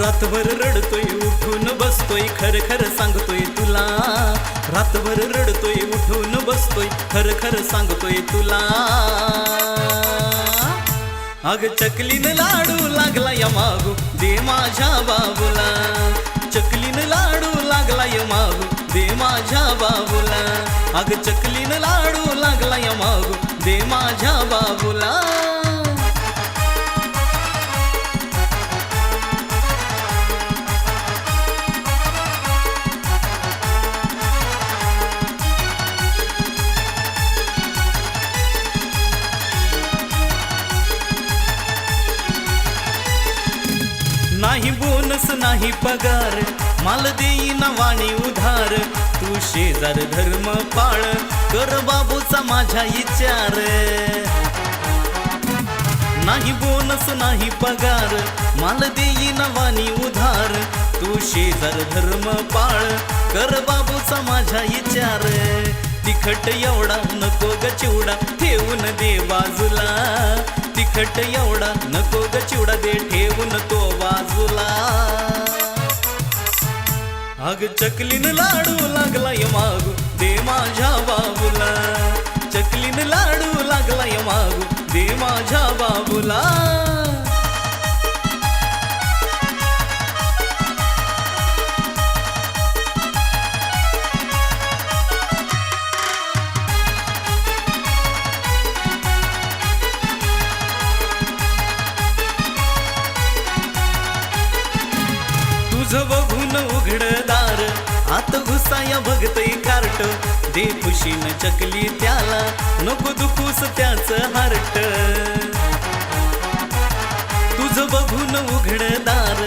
रातभर रडतोय उठून बसतोय खर खर सांगतोय तुला. रातभर रडतोय उठून बसतोय खर खर सांगतोय तुला. अग चकलीन लाडू लागला या मागू दे माझ्या बाबूला. चकलीन लाडू लागला या मागू दे माझ्या बाबूला. अग चकलीन लाडू लागला या मागू दे माझ्या नाही बोनस नाही पगार. माल देईना वाणी उधार. तू शेजार धर्म पाळ. कर बाबूचा माझ्या विचार नाही बोनस नाही पगार. माल देईना वाणी उधार. तू शेजार धर्म पाळ. कर बाबूचा माझ्या विचार तिखट एवढा नको ग चिवडा ठेवून दे बाजूला. तिखट एवढा नको ग चिवडा दे अग चकलीन लाडू लागला य मागू. दे माझ्या बाबूला. चकलीन लाडू लागला य मागू. दे माझ्या बाबूला. तुझ बघून उघडदार आत घुसाया बघतय कार्ट. दे खुशीन चकली त्याला नको दुखूस त्याच हार्ट. तुझ बघून उघडदार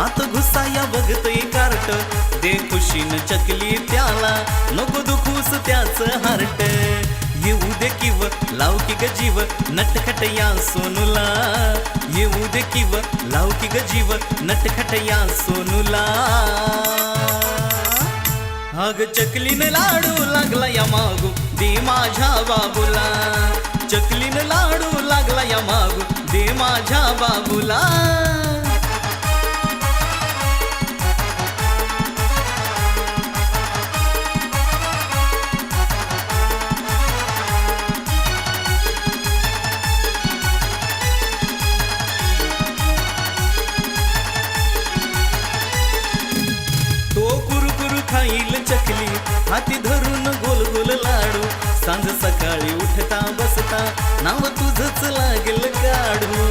आत घुसाया बघतय कार्ट. दे खुशीन चकली त्याला नको दुखूस त्याच हार्ट. येऊ दे किव लाव की ग जीव नटखट या सोनूला. येऊ दे किव लाव की ग जीव नटखट या सोनूला. अग चकलीन लाडू लागला या मागू दे माझ्या बाबूला. चकलीन लाडू लागला या मागू दे माझ्या बाबूला. सकाळी उठता बसता नाव तुझच लागेल काढू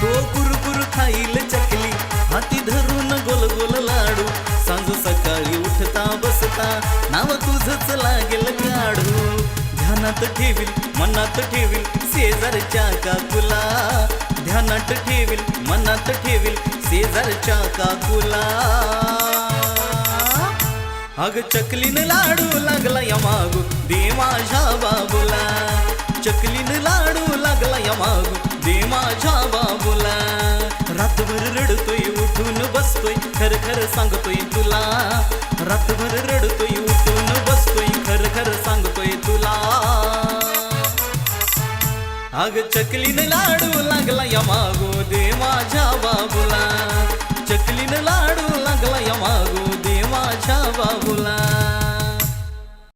तो कुरकुर खाईल चकली हाती धरून गोल गोल लाडू. सांज सकाळी उठता बसता नाव तुझच लागेल काढू ध्यानात ठेवील मनात ठेवील शेजारच्या काकुला. ध्यानात ठेवील मनात ठेवील शेजारच्या काकुला. अग चकलीन लाडू लागला या मागू दे माझ्या बाबूला. चकलीन लाडू लागला या मागू दे माझ्या बाबूला. रातभर रडतोय उठून बसतोय खर खर सांगतोय तुला. रातभर रडतोय उठून बसतोय खर खर सांगतोय तुला. अग चकलीन लाडू लागला या मागो दे